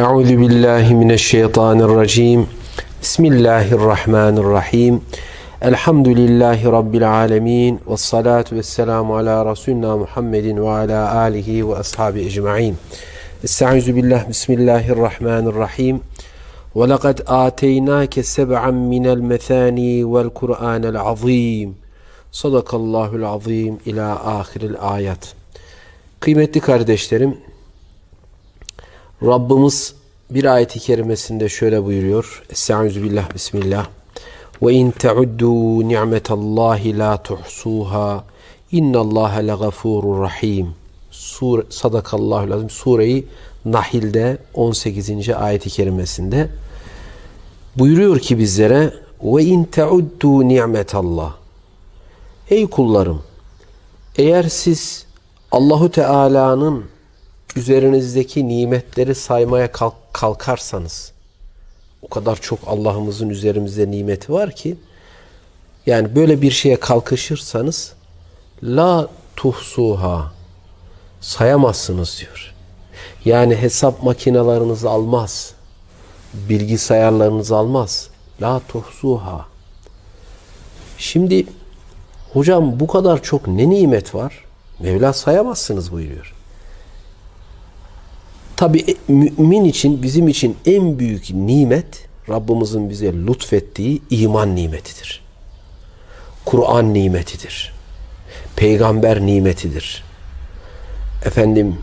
Euzu billahi mineşşeytanirracim. Bismillahirrahmanirrahim. Elhamdülillahi rabbil alamin ve salatu vesselamu ala resulina Muhammedin ve ala alihi ve ashabi ecmaîn. Estaizu billah bismillahirrahmanirrahim. Ve laqad ataynake seb'an minel mesani vel Kur'anel azim. Sadakallahu'l azim ila ahiril ayet. Kıymetli kardeşlerim, Rabbimiz bir ayeti kerimesinde şöyle buyuruyor. Estaizu bismillah. Ve in teuddu ni'metallahi la tuhsuha. İnnallaha legafurur rahim. Sur Sadakallahu lazım. Sureyi Nahil'de 18. ayeti kerimesinde buyuruyor ki bizlere ve in teuddu ni'metallah. Ey kullarım eğer siz Allahu Teala'nın üzerinizdeki nimetleri saymaya kalk- kalkarsanız o kadar çok Allah'ımızın üzerimizde nimeti var ki yani böyle bir şeye kalkışırsanız la tuhsuha sayamazsınız diyor. Yani hesap makinalarınız almaz. Bilgisayarlarınız almaz. La tuhsuha. Şimdi hocam bu kadar çok ne nimet var? Mevla sayamazsınız buyuruyor. Tabi mümin için bizim için en büyük nimet Rabbimizin bize lütfettiği iman nimetidir. Kur'an nimetidir. Peygamber nimetidir. Efendim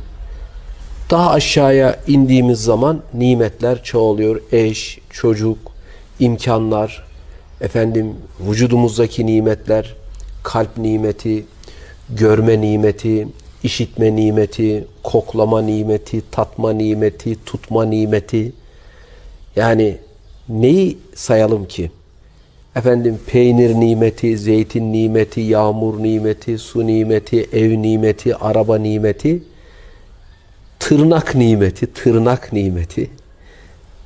daha aşağıya indiğimiz zaman nimetler çoğalıyor. Eş, çocuk, imkanlar, efendim vücudumuzdaki nimetler, kalp nimeti, görme nimeti, işitme nimeti, koklama nimeti, tatma nimeti, tutma nimeti. Yani neyi sayalım ki? Efendim peynir nimeti, zeytin nimeti, yağmur nimeti, su nimeti, ev nimeti, araba nimeti, tırnak nimeti, tırnak nimeti.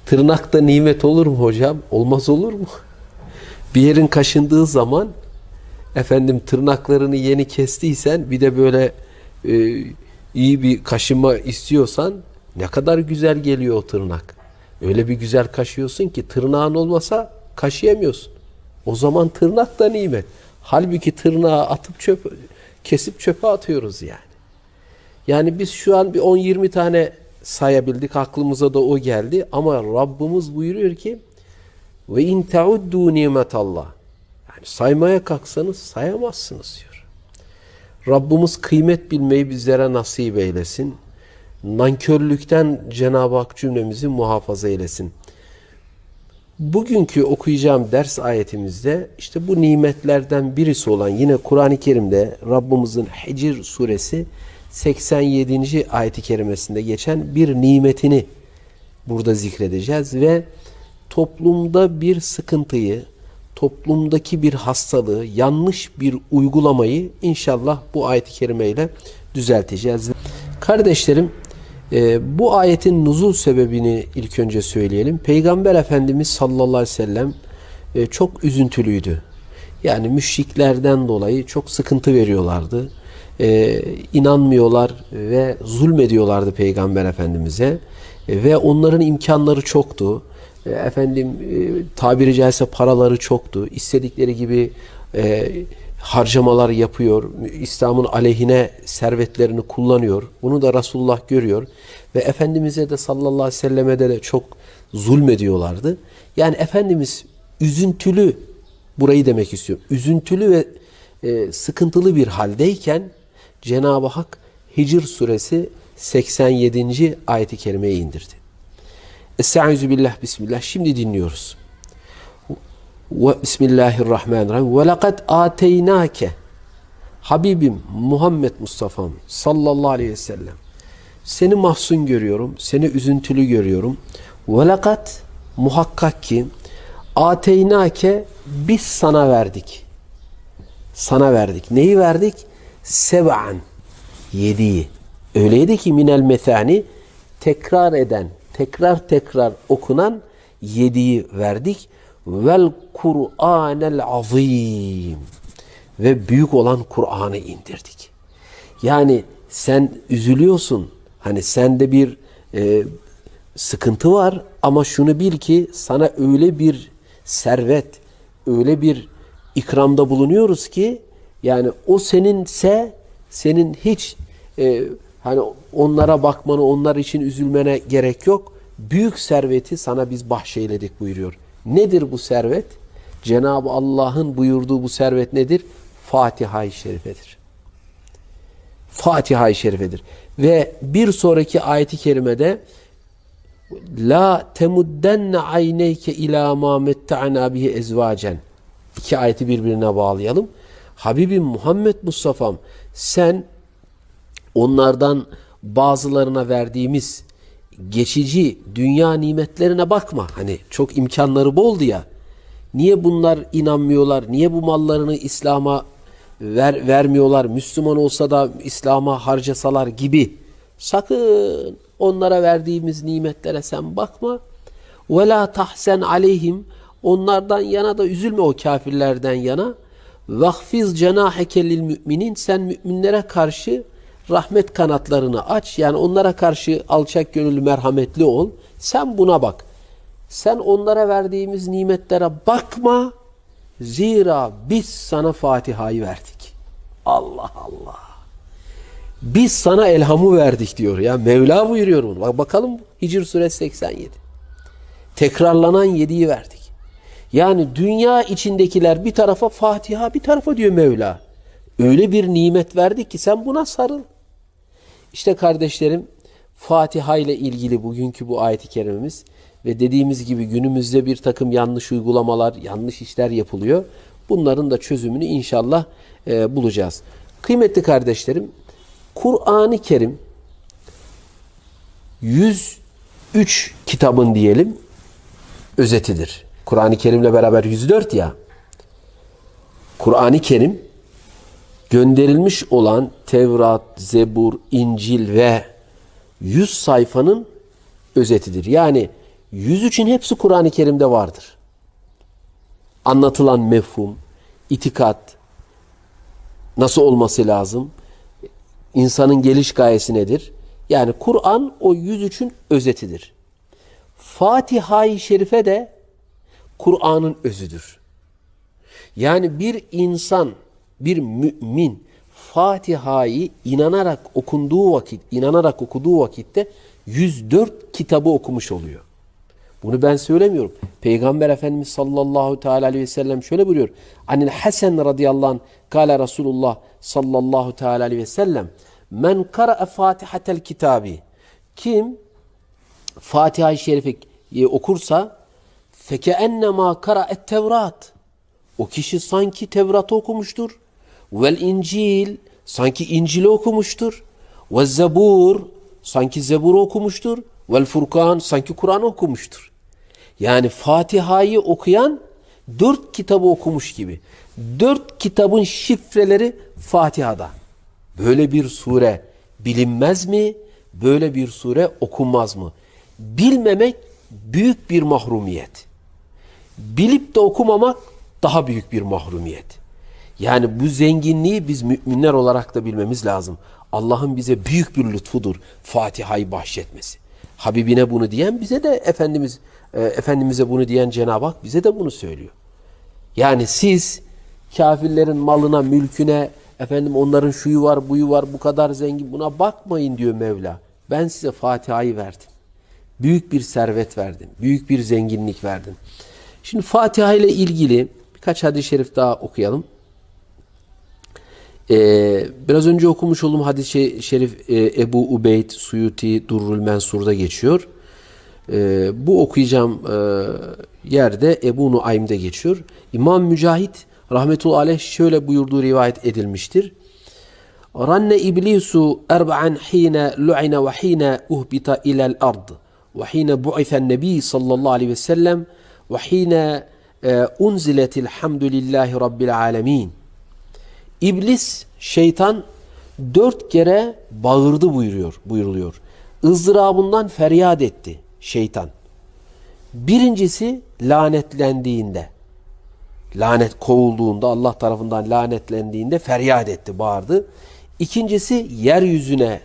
Tırnak da nimet olur mu hocam? Olmaz olur mu? Bir yerin kaşındığı zaman efendim tırnaklarını yeni kestiysen bir de böyle e, iyi bir kaşıma istiyorsan ne kadar güzel geliyor o tırnak. Öyle bir güzel kaşıyorsun ki tırnağın olmasa kaşıyamıyorsun. O zaman tırnak da nimet. Halbuki tırnağı atıp çöp kesip çöpe atıyoruz yani. Yani biz şu an bir 10-20 tane sayabildik. Aklımıza da o geldi. Ama Rabbimiz buyuruyor ki ve in teuddu nimetallah. Yani saymaya kalksanız sayamazsınız diyor. Rabbimiz kıymet bilmeyi bizlere nasip eylesin. Nankörlükten Cenab-ı Hak cümlemizi muhafaza eylesin. Bugünkü okuyacağım ders ayetimizde işte bu nimetlerden birisi olan yine Kur'an-ı Kerim'de Rabbimizin Hicr suresi 87. ayeti kerimesinde geçen bir nimetini burada zikredeceğiz ve toplumda bir sıkıntıyı, toplumdaki bir hastalığı, yanlış bir uygulamayı inşallah bu ayet-i kerimeyle düzelteceğiz. Kardeşlerim, e, bu ayetin nuzul sebebini ilk önce söyleyelim. Peygamber Efendimiz sallallahu aleyhi ve sellem e, çok üzüntülüydü. Yani müşriklerden dolayı çok sıkıntı veriyorlardı. E, inanmıyorlar ve zulmediyorlardı Peygamber Efendimiz'e. E, ve onların imkanları çoktu. E, efendim e, tabiri caizse paraları çoktu. İstedikleri gibi e, harcamalar yapıyor. İslam'ın aleyhine servetlerini kullanıyor. Bunu da Resulullah görüyor. Ve Efendimiz'e de sallallahu aleyhi ve selleme de çok zulmediyorlardı. Yani Efendimiz üzüntülü, burayı demek istiyorum. Üzüntülü ve e, sıkıntılı bir haldeyken Cenab-ı Hak Hicr suresi 87. ayeti kerimeyi indirdi. Estaizu billah bismillah. Şimdi dinliyoruz. Ve Bismillahirrahmanirrahim. Ve lekad ateynake Habibim Muhammed Mustafa'm sallallahu aleyhi ve sellem. Seni mahzun görüyorum. Seni üzüntülü görüyorum. Ve lekad muhakkak ki ateynake biz sana verdik. Sana verdik. Neyi verdik? Seb'an. Yediği. Öyleydi ki minel methani tekrar eden, tekrar tekrar okunan yediği verdik. Vel Kur'anel azim. Ve büyük olan Kur'an'ı indirdik. Yani sen üzülüyorsun. Hani sende bir e, sıkıntı var ama şunu bil ki sana öyle bir servet, öyle bir ikramda bulunuyoruz ki yani o seninse senin hiç e, hani onlara bakmanı, onlar için üzülmene gerek yok. Büyük serveti sana biz bahşeyledik buyuruyor. Nedir bu servet? Cenab-ı Allah'ın buyurduğu bu servet nedir? Fatiha-i Şerife'dir. Fatiha-i Şerife'dir. Ve bir sonraki ayeti kerimede La temuddenne ayneyke ila ma metta'na bihi ezvacen. İki ayeti birbirine bağlayalım. Habibim Muhammed Mustafa'm sen onlardan bazılarına verdiğimiz geçici dünya nimetlerine bakma. Hani çok imkanları boldu ya. Niye bunlar inanmıyorlar? Niye bu mallarını İslam'a ver, vermiyorlar? Müslüman olsa da İslam'a harcasalar gibi. Sakın onlara verdiğimiz nimetlere sen bakma. Ve la tahsen aleyhim. Onlardan yana da üzülme o kafirlerden yana. Vahfiz cenaheke lil müminin. Sen müminlere karşı rahmet kanatlarını aç. Yani onlara karşı alçak gönüllü merhametli ol. Sen buna bak. Sen onlara verdiğimiz nimetlere bakma. Zira biz sana Fatiha'yı verdik. Allah Allah. Biz sana elhamı verdik diyor ya. Mevla buyuruyor bunu. Bak bakalım Hicr suresi 87. Tekrarlanan yediği verdik. Yani dünya içindekiler bir tarafa Fatiha bir tarafa diyor Mevla. Öyle bir nimet verdik ki sen buna sarıl. İşte kardeşlerim Fatiha ile ilgili bugünkü bu ayet-i kerimemiz ve dediğimiz gibi günümüzde bir takım yanlış uygulamalar, yanlış işler yapılıyor. Bunların da çözümünü inşallah e, bulacağız. Kıymetli kardeşlerim, Kur'an-ı Kerim 103 kitabın diyelim özetidir. Kur'an-ı Kerim'le beraber 104 ya. Kur'an-ı Kerim gönderilmiş olan Tevrat, Zebur, İncil ve 100 sayfanın özetidir. Yani 103'ün hepsi Kur'an-ı Kerim'de vardır. Anlatılan mefhum, itikat, nasıl olması lazım, insanın geliş gayesi nedir? Yani Kur'an o 103'ün özetidir. Fatiha-i Şerife de Kur'an'ın özüdür. Yani bir insan, bir mümin Fatiha'yı inanarak okunduğu vakit, inanarak okuduğu vakitte 104 kitabı okumuş oluyor. Bunu ben söylemiyorum. Peygamber Efendimiz sallallahu teala aleyhi ve sellem şöyle buyuruyor. Anil Hasan radıyallahu anh kâle Resulullah sallallahu teala aleyhi ve sellem men kara'a fatihatel kitabi kim Fatiha-i Şerif'i okursa fekeennemâ kara'et tevrat o kişi sanki Tevrat'ı okumuştur. Vel İncil sanki İncil'i okumuştur. Ve Zebur sanki Zebur'u okumuştur. Vel Furkan sanki Kur'an'ı okumuştur. Yani Fatiha'yı okuyan dört kitabı okumuş gibi. Dört kitabın şifreleri Fatiha'da. Böyle bir sure bilinmez mi? Böyle bir sure okunmaz mı? Bilmemek büyük bir mahrumiyet. Bilip de okumamak daha büyük bir mahrumiyet. Yani bu zenginliği biz müminler olarak da bilmemiz lazım. Allah'ın bize büyük bir lütfudur Fatiha'yı bahşetmesi. Habibine bunu diyen bize de Efendimiz e, Efendimiz'e bunu diyen Cenab-ı Hak bize de bunu söylüyor. Yani siz kafirlerin malına, mülküne, efendim onların şuyu var, buyu var, bu kadar zengin buna bakmayın diyor Mevla. Ben size Fatiha'yı verdim. Büyük bir servet verdim. Büyük bir zenginlik verdim. Şimdi Fatiha ile ilgili birkaç hadis-i şerif daha okuyalım. Ee, biraz önce okumuş olduğum hadis-i şerif e, Ebu Ubeyd Suyuti Durrul Mensur'da geçiyor. Ee, bu okuyacağım e, yerde Ebu Nuaym'de geçiyor. İmam Mücahit rahmetullahi aleyh şöyle buyurduğu rivayet edilmiştir. Ranne iblisu erba'an hine lu'ine ve hine uhbita ilel ard ve hine bu'ithen nebi sallallahu aleyhi ve sellem ve hine e, unziletil hamdülillahi rabbil alemin. İblis, şeytan dört kere bağırdı buyuruyor, buyuruluyor. ızdırabından feryat etti şeytan. Birincisi lanetlendiğinde, lanet kovulduğunda, Allah tarafından lanetlendiğinde feryat etti, bağırdı. İkincisi yeryüzüne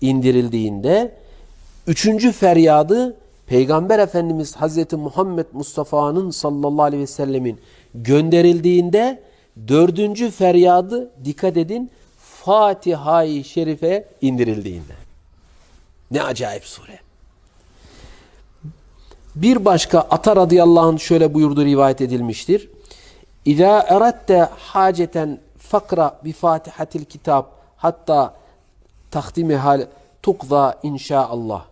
indirildiğinde, üçüncü feryadı Peygamber Efendimiz Hazreti Muhammed Mustafa'nın sallallahu aleyhi ve sellemin gönderildiğinde dördüncü feryadı dikkat edin Fatiha-i Şerife indirildiğinde. Ne acayip sure. Bir başka Ata radıyallahu anh şöyle buyurdu rivayet edilmiştir. İza eratte haceten fakra bi fatihatil kitab hatta takdimi hal tukza inşaallah.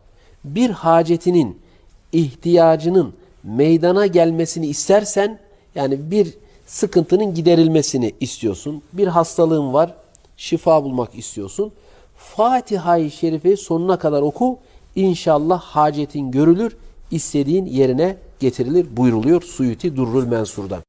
Bir hacetinin ihtiyacının meydana gelmesini istersen yani bir sıkıntının giderilmesini istiyorsun. Bir hastalığın var, şifa bulmak istiyorsun. Fatiha-i Şerife'yi sonuna kadar oku. İnşallah hacetin görülür, istediğin yerine getirilir buyruluyor Suyuti Durrul Mensur'dan.